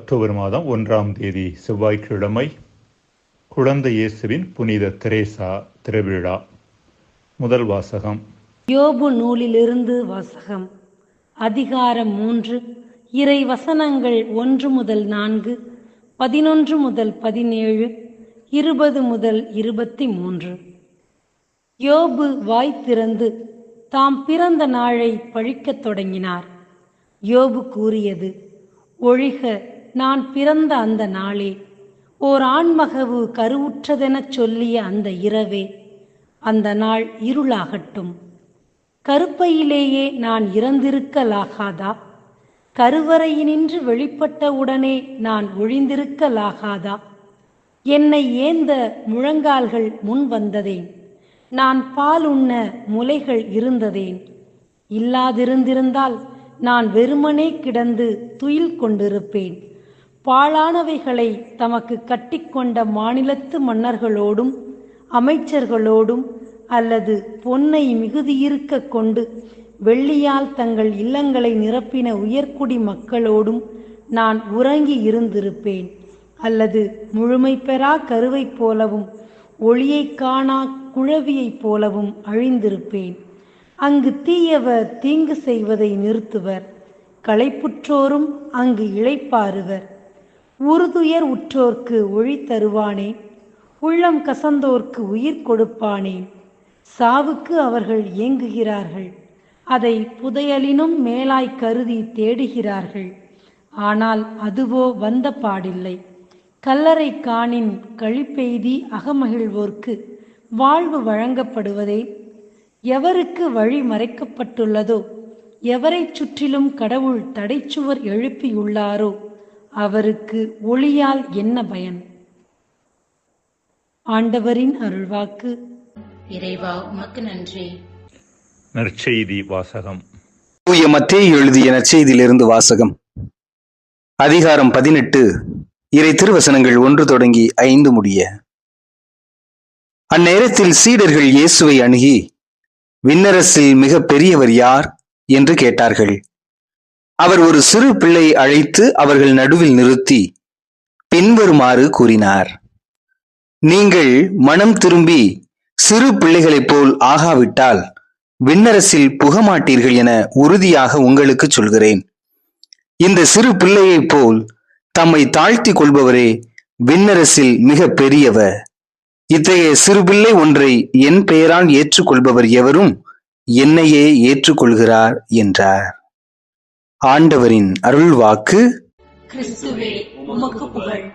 October மாதம் ஒன்றாம் தேதி செவ்வாய்க்கிழமை குழந்தை இயேசுவின் புனித திரேசா திருவிழா. முதல் வாசகம். யோபு நூலிலிருந்து வாசகம். அதிகாரம் மூன்று. இறை வசனங்கள் ஒன்று முதல் நான்கு பதினொன்று முதல் பதினேழு இருபது முதல் இருபத்தி மூன்று. யோபு வாய் திறந்து தாம் பிறந்த நாளை பழிக்கத் தொடங்கினார். யோபு கூறியது ஒழிக நான் பிறந்த அந்த நாளே. ஓர் ஆண்மகவு கருவுற்றதெனச் சொல்லிய அந்த இரவே. அந்த நாள் இருளாகட்டும். கருப்பையிலேயே நான் இறந்திருக்கலாகாதா? கருவறையினின்று வெளிப்பட்ட உடனே நான் ஒழிந்திருக்கலாகாதா? என்னை ஏந்த முழங்கால்கள் முன் வந்ததேன். நான் பால் உண்ண முலைகள் இருந்ததேன். இல்லாதிருந்திருந்தால் நான் வெறுமனே கிடந்து துயில் கொண்டிருப்பேன். பாழானவைகளை தமக்கு கட்டிக்கொண்ட மாநிலத்து மன்னர்களோடும் அமைச்சர்களோடும் அல்லது பொன்னை மிகுதியிருக்க கொண்டு வெள்ளியால் தங்கள் இல்லங்களை நிரப்பின உயர்குடி மக்களோடும் நான் உறங்கி இருந்திருப்பேன். அல்லது முழுமை பெறா கருவைப் போலவும் ஒளியைக் காணா குழவியைப் போலவும் அழிந்திருப்பேன். அங்கு தீயவர் தீங்கு செய்வதை நிறுத்துவர் களைப்புற்றோரும் அங்கு இழைப்பாருவர் உறுதுயர் உற்றோர்க்கு ஒழி தருவானேன் உள்ளம் கசந்தோர்க்கு உயிர் கொடுப்பானேன் சாவுக்கு அவர்கள் இயங்குகிறார்கள் அதை புதையலினும் மேலாய் கருதி தேடுகிறார்கள். ஆனால் அதுவோ வந்த பாடில்லை. கல்லறை காணின் கழிப்பெய்தி அகமகிழ்வோர்க்கு வாழ்வு வழங்கப்படுவதே? எவருக்கு வழி மறைக்கப்பட்டுள்ளதோ? எவரைச் சுற்றிலும் கடவுள் தடைச்சுவர் எழுப்பியுள்ளாரோ? அவருக்கு ஒளியால் என்ன பயன்? ஆண்டவரின் அருள்வாக்கு. இறைவா உமக்கு நன்றி. நற்செய்தி வாசகம். தூய மத்தேயு எழுதிய நற்செய்தியிலிருந்து வாசகம். அதிகாரம் பதினெட்டு இறை திருவசனங்கள் ஒன்று தொடங்கி ஐந்து முடிய. அந்நேரத்தில் சீடர்கள் இயேசுவை அணுகி விண்ணரசில் மிக பெரியவர் யார்? என்று கேட்டார்கள். அவர் ஒரு சிறு பிள்ளை அழைத்து அவர்கள் நடுவில் நிறுத்தி பின்வருமாறு கூறினார். நீங்கள் மனம் திரும்பி சிறு பிள்ளைகளைப் போல் ஆகாவிட்டால் விண்ணரசில் புகமாட்டீர்கள் என உறுதியாக உங்களுக்கு சொல்கிறேன். இந்த சிறு பிள்ளையைப் போல் தம்மை தாழ்த்தி கொள்பவரே விண்ணரசில் மிக பெரியவர். இத்தகைய சிறுபிள்ளை ஒன்றை என் பெயரால் ஏற்றுக்கொள்பவர் எவரும் என்னையே ஏற்றுக்கொள்கிறார் என்றார். ஆண்டவரின் உமக்கு புகழ்.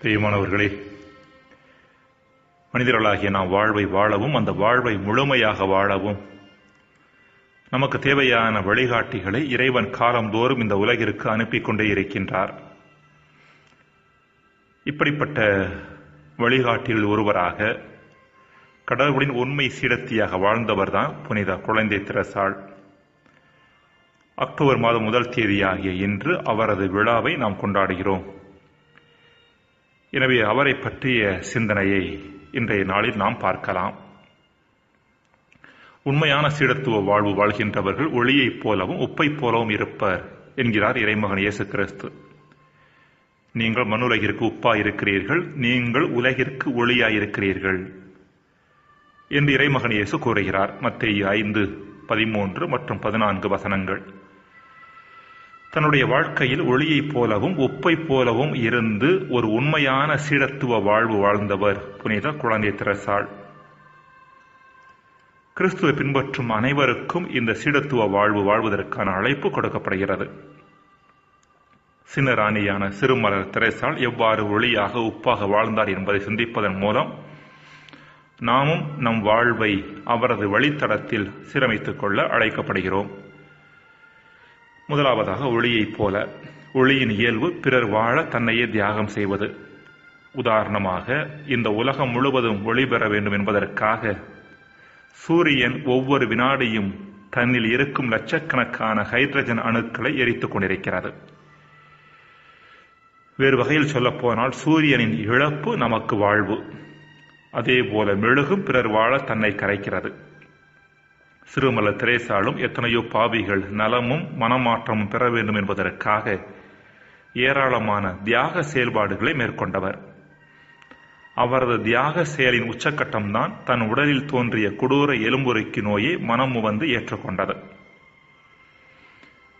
பிரியமானவர்களே மனிதர்களாகிய நாம் வாழ்வை வாழவும் அந்த வாழ்வை முழுமையாக வாழவும் நமக்கு தேவையான வழிகாட்டிகளை இறைவன் காலந்தோறும் இந்த உலகிற்கு அனுப்பி கொண்டே இருக்கின்றார். இப்படிப்பட்ட வழிகாட்டியில் ஒருவராக கடவுளின் உண்மை சீடத்தியாக வாழ்ந்தவர்தான் புனித குழந்தை திரசாள். அக்டோபர் மாதம் முதல் தேதியாகிய இன்று அவரது விழாவை நாம் கொண்டாடுகிறோம். எனவே அவரை பற்றிய சிந்தனையை இன்றைய நாளில் நாம் பார்க்கலாம். உண்மையான சீடத்துவ வாழ்வு வாழ்கின்றவர்கள் ஒளியைப் போலவும் உப்பைப் போலவும் இருப்பர் என்கிறார் இறைமகன் இயேசு கிறிஸ்து. நீங்கள் மண்ணுலகிற்கு உப்பாய் இருக்கிறீர்கள் நீங்கள் உலகிற்கு ஒளியாயிருக்கிறீர்கள் என்று இறைமகன் இயேசு கூறுகிறார். மத்திய ஐந்து பதிமூன்று மற்றும் பதினான்கு வசனங்கள். தன்னுடைய வாழ்க்கையில் ஒளியைப் போலவும் உப்பைப் போலவும் இருந்து ஒரு உண்மையான சீடத்துவ வாழ்வு வாழ்ந்தவர் புனித குழந்தை திரசாள். கிறிஸ்துவை பின்பற்றும் அனைவருக்கும் இந்த சீடத்துவ வாழ்வு வாழ்வதற்கான அழைப்பு கொடுக்கப்படுகிறது. சின்னராணியான சிறுமலர் திரைசால் எவ்வாறு ஒளியாக உப்பாக வாழ்ந்தார் என்பதை சிந்திப்பதன் மூலம் நாமும் நம் வாழ்வை அவரது வழித்தடத்தில் சீரமைத்துக் கொள்ள அழைக்கப்படுகிறோம். முதலாவதாக ஒளியைப் போல ஒளியின் இயல்பு பிறர் வாழ தன்னையே தியாகம் செய்வது. உதாரணமாக இந்த உலகம் முழுவதும் ஒளி பெற வேண்டும் என்பதற்காக சூரியன் ஒவ்வொரு வினாடியும் தன்னில் இருக்கும் லட்சக்கணக்கான ஹைட்ரஜன் அணுக்களை எரித்துக் கொண்டிருக்கிறது. வேறு வகையில் சொல்லப்போனால் சூரியனின் இழப்பு நமக்கு வாழ்வு. அதேபோல மெழுகும் பிறர் வாழ தன்னை கரைக்கிறது. சிறுமல திரேசாலும் எத்தனையோ பாவிகள் நலமும் மனமாற்றமும் பெற வேண்டும் என்பதற்காக ஏராளமான தியாக செயல்பாடுகளை மேற்கொண்டவர். அவரது தியாக செயலின் உச்சக்கட்டம்தான் தன் உடலில் தோன்றிய கொடூர எலும்புரைக்கு நோயை மனம் வந்து ஏற்றுக்கொண்டது.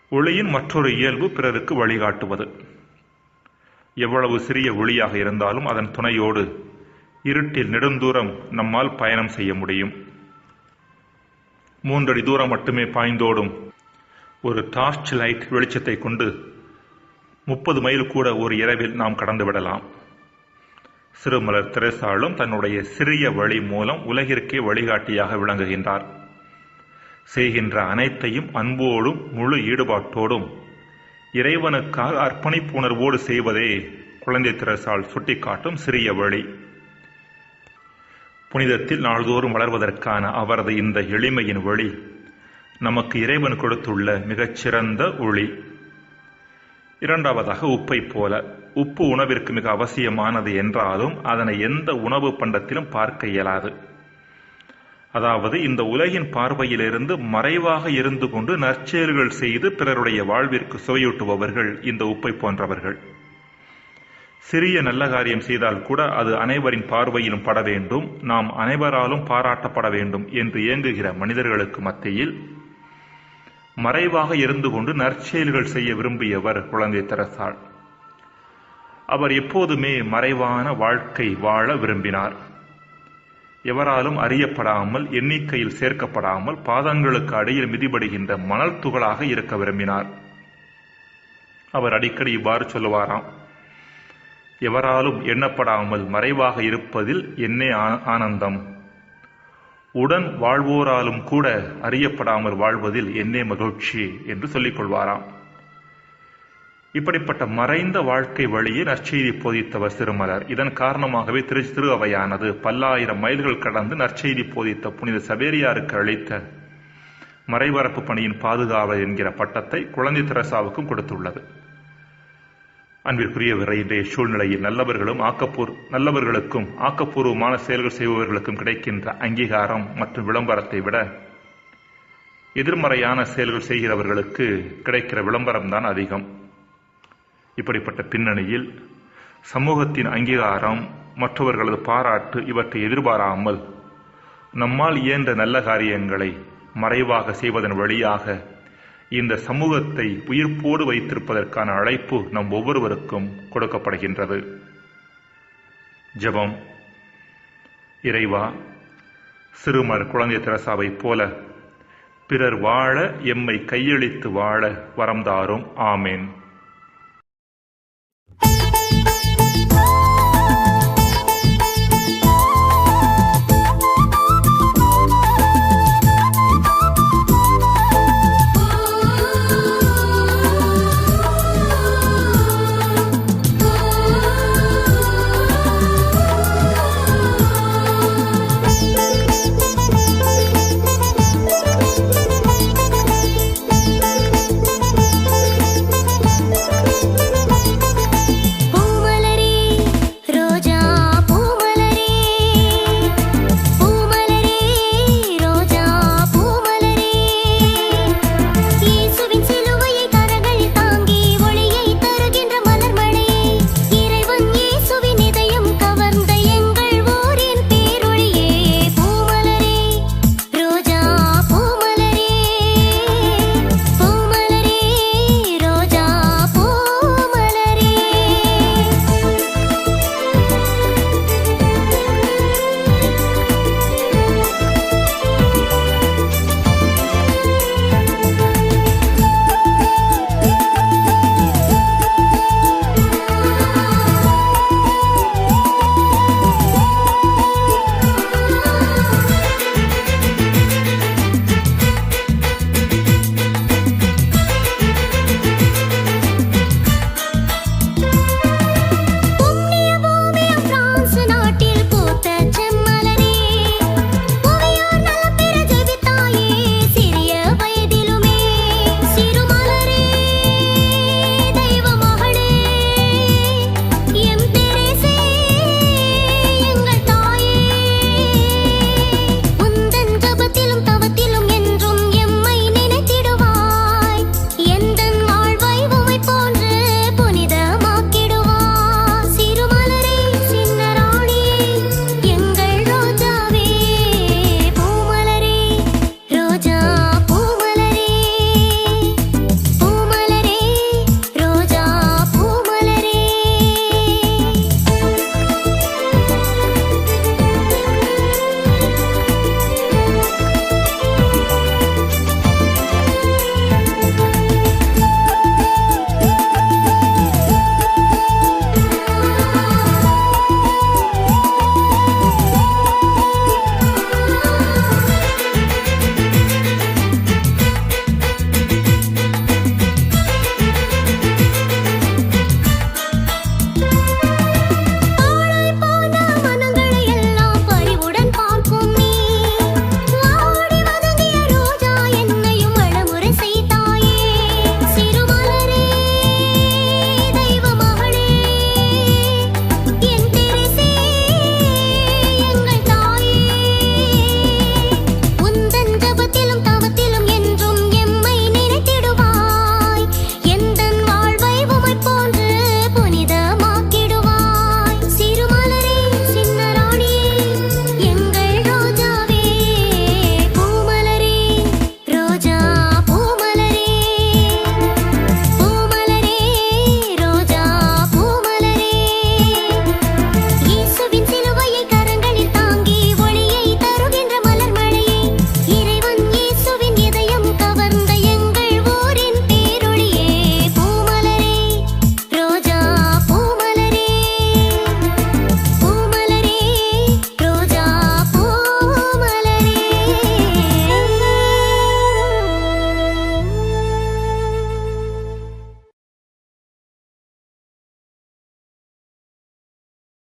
ஒளியின் மற்றொரு இயல்பு பிறருக்கு வழிகாட்டுவது. எவ்வளவு சிறிய ஒளியாக இருந்தாலும் அதன் துணையோடு இருட்டில் நெடுந்தூரம் நம்மால் பயணம் செய்ய முடியும். மூன்றடி தூரம் மட்டுமே பாய்ந்தோடும். ஒரு டார்ச் லைட் வெளிச்சத்தை கொண்டு முப்பது மைல் கூட ஒரு இரவில் நாம் கடந்து விடலாம். சிறுமலர் திரேசாலும் தன்னுடைய சிறிய வழி மூலம் உலகிற்கே வழிகாட்டியாக விளங்குகின்றார். செய்கின்ற அனைத்தையும் அன்போடும் முழு ஈடுபாட்டோடும் இறைவனுக்காக அர்ப்பணிப்பு உணர்வோடு செய்வதே குழந்தை திரசால் சுட்டிக்காட்டும் சிறிய வழி. புனிதத்தில் நாள்தோறும் வளர்வதற்கான அவரது இந்த எளிமையின் ஒளி நமக்கு இறைவன் கொடுத்துள்ள மிகச்சிறந்த ஒளி. இரண்டாவதாக உப்பை போல உப்பு உணவிற்கு மிக அவசியமானது என்றாலும் அதனை எந்த உணவு பண்டத்திலும் பார்க்க இயலாது. அதாவது இந்த உலகின் பார்வையிலிருந்து மறைவாக இருந்து கொண்டு நற்செயல்கள் செய்து பிறருடைய வாழ்விற்கு சுவையூட்டுபவர்கள் இந்த உப்பை போன்றவர்கள். சிறிய நல்ல காரியம் செய்தால் கூட அது அனைவரின் பார்வையிலும் பட வேண்டும். நாம் அனைவராலும் பாராட்டப்பட வேண்டும் என்று இயங்குகிற மனிதர்களுக்கு மத்தியில் மறைவாக இருந்து கொண்டு நற்செயல்கள் செய்ய விரும்பியவர் குழந்தை தெரசால் அவர் எப்போதுமே மறைவான வாழ்க்கை வாழ விரும்பினார். எவராலும் அறியப்படாமல் எண்ணிக்கையில் சேர்க்கப்படாமல் பாதங்களுக்கு அடியில் மிதிபடுகின்ற மணல் துகளாக இருக்க விரும்பினார். அவர் அடிக்கடி இவ்வாறு சொல்லுவாராம். எவராலும் எண்ணப்படாமல் மறைவாக இருப்பதில் என்னே ஆனந்தம். உடன் வாழ்வோராலும் கூட அறியப்படாமல் வாழ்வதில் என்னே மகிழ்ச்சி என்று சொல்லிக் கொள்வாராம். இப்படிப்பட்ட மறைந்த வாழ்க்கை வழியே நற்செய்தி போதித்தவர் சிறுமலர். இதன் காரணமாகவே திரு திரு அவையானது பல்லாயிரம் மைல்கள் கடந்து நற்செய்தி போதித்த புனித சவேரியாருக்கு அளித்த மறைபரப்பு பணியின் பாதுகாவலர் என்கிற பட்டத்தை குழந்தை திரசாவுக்கும் கொடுத்துள்ளது. அன்பிற்குரியவரை இன்றைய சூழ்நிலையில் நல்லவர்களும் ஆக்கப்பூர் நல்லவர்களுக்கும் ஆக்கப்பூர்வமான செயல்கள் செய்பவர்களுக்கும் கிடைக்கின்ற அங்கீகாரம் மற்றும் விளம்பரத்தை விட எதிர்மறையான செயல்கள் செய்கிறவர்களுக்கு கிடைக்கிற விளம்பரம் தான் அதிகம். இப்படிப்பட்ட பின்னணியில் சமூகத்தின் அங்கீகாரம் மற்றவர்களது பாராட்டு இவற்றை எதிர்பாராமல் நம்மால் இயன்ற நல்ல காரியங்களை மறைவாக செய்வதன் வழியாக இந்த சமூகத்தை உயிர்ப்போடு வைத்திருப்பதற்கான அழைப்பு நம் ஒவ்வொருவருக்கும் கொடுக்கப்படுகின்றது. ஜெபம். இறைவா சிறுமர் குழந்தை தெரசாவைப் போல பிறர் வாழ எம்மை கையளித்து வாழ வரம்தாரும் ஆமேன்.